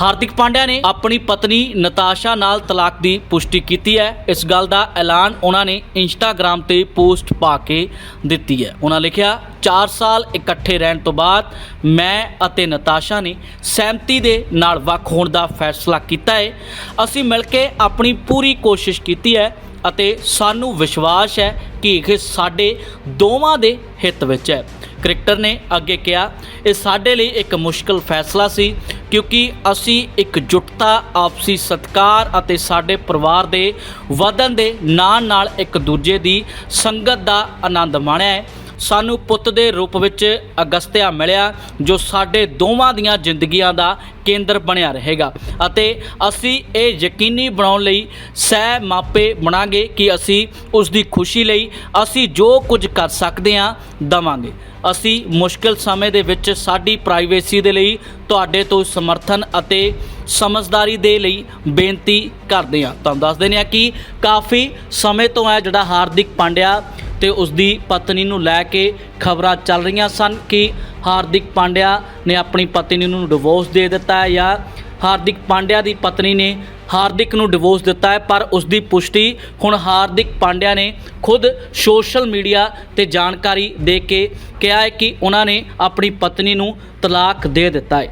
ਹਾਰਦਿਕ ਪਾਂਡਿਆ ਨੇ ਆਪਣੀ ਪਤਨੀ ਨਤਾਸ਼ਾ ਨਾਲ ਤਲਾਕ ਦੀ ਪੁਸ਼ਟੀ ਕੀਤੀ ਹੈ। ਇਸ ਗੱਲ ਦਾ ਐਲਾਨ ਉਹਨਾਂ ਨੇ ਇੰਸਟਾਗ੍ਰam ਤੇ ਪੋਸਟ ਪਾ ਕੇ ਦਿੱਤੀ ਹੈ। ਉਹਨਾਂ ਲਿਖਿਆ 4 ਸਾਲ ਇਕੱਠੇ ਰਹਿਣ ਤੋਂ ਬਾਅਦ ਮੈਂ ਅਤੇ ਨਤਾਸ਼ਾ ਨੇ ਸਹਿਮਤੀ ਦੇ ਨਾਲ ਵੱਖ ਹੋਣ ਦਾ ਫੈਸਲਾ ਕੀਤਾ ਹੈ। ਅਸੀਂ ਮਿਲ ਕੇ ਆਪਣੀ ਪੂਰੀ ਕੋਸ਼ਿਸ਼ ਕੀਤੀ ਹੈ ਅਤੇ ਸਾਨੂੰ ਵਿਸ਼ਵਾਸ ਹੈ ਕਿ ਇਹ ਸਾਡੇ ਦੋਵਾਂ ਦੇ ਹਿੱਤ ਵਿੱਚ ਹੈ। ਕ੍ਰਿਕਟਰ ਨੇ ਅੱਗੇ ਕਿਹਾ, ਇਹ ਸਾਡੇ ਲਈ ਇੱਕ ਮੁਸ਼ਕਲ ਫੈਸਲਾ ਸੀ। ਕਿਉਂਕਿ ਅਸੀਂ ਇੱਕ ਆਪਸੀ ਸਤਕਾਰ ਅਤੇ ਸਾਡੇ ਪਰਿਵਾਰ ਦੇ ਵਧਣ ਦੇ ਨਾਲ ਨਾਲ ਇੱਕ ਦੂਜੇ ਦੀ ਸੰਗਤ ਦਾ ਆਨੰਦ ਮਾਣਿਆ ਹੈ। ਸਾਨੂੰ ਪੁੱਤ ਦੇ ਰੂਪ ਵਿੱਚ ਅਗਸਤਿਆ ਮਿਲਿਆ, ਜੋ ਸਾਡੇ ਦੋਵਾਂ ਦੀਆਂ ਜ਼ਿੰਦਗੀਆਂ ਦਾ ਕੇਂਦਰ ਬਣਿਆ ਰਹੇਗਾ। ਅਤੇ ਅਸੀਂ ਇਹ ਯਕੀਨੀ ਬਣਾਉਣ ਲਈ ਸਹਿ ਮਾਪੇ ਬਣਾਂਗੇ ਕਿ ਅਸੀਂ ਉਸ ਦੀ ਖੁਸ਼ੀ ਲਈ ਅਸੀਂ ਜੋ ਕੁਝ ਕਰ ਸਕਦੇ ਹਾਂ, ਦਵਾਂਗੇ। ਅਸੀਂ ਮੁਸ਼ਕਿਲ ਸਮੇਂ ਦੇ ਵਿੱਚ ਸਾਡੀ ਪ੍ਰਾਈਵੇਸੀ ਦੇ ਲਈ ਤੁਹਾਡੇ ਤੋਂ ਸਮਰਥਨ ਅਤੇ ਸਮਝਦਾਰੀ ਦੇ ਲਈ ਬੇਨਤੀ ਕਰਦੇ ਹਾਂ। ਤੁਹਾਨੂੰ ਦੱਸ ਦਿੰਦੇ ਹਾਂ ਕਿ ਕਾਫੀ ਸਮੇਂ ਤੋਂ ਹੈ ਜਿਹੜਾ ਹਾਰਦਿਕ ਪਾਂਡਿਆ ਤੇ ਉਸ ਦੀ ਪਤਨੀ ਨੂੰ ਲੈ ਕੇ ਖਬਰਾਂ ਚੱਲ ਰਹੀਆਂ ਸਨ ਕਿ ਹਾਰਦਿਕ ਪਾਂਡਿਆ ਨੇ ਆਪਣੀ ਪਤਨੀ ਨੂੰ ਡਿਵੋਰਸ ਦੇ ਦਿੱਤਾ ਹੈ ਜਾਂ ਹਾਰਦਿਕ ਪਾਂਡਿਆ ਦੀ ਪਤਨੀ ਨੇ ਹਾਰਦਿਕ ਨੂੰ ਡਿਵੋਰਸ ਦਿੱਤਾ ਹੈ, ਪਰ ਉਸ ਦੀ ਪੁਸ਼ਟੀ ਹੁਣ ਹਾਰਦਿਕ ਪਾਂਡਿਆ ਨੇ ਖੁਦ ਸੋਸ਼ਲ ਮੀਡੀਆ ਤੇ ਜਾਣਕਾਰੀ ਦੇ ਕੇ ਕਿਹਾ ਹੈ ਕਿ ਉਹਨਾਂ ਨੇ ਆਪਣੀ ਪਤਨੀ ਨੂੰ ਤਲਾਕ ਦੇ ਦਿੱਤਾ ਹੈ।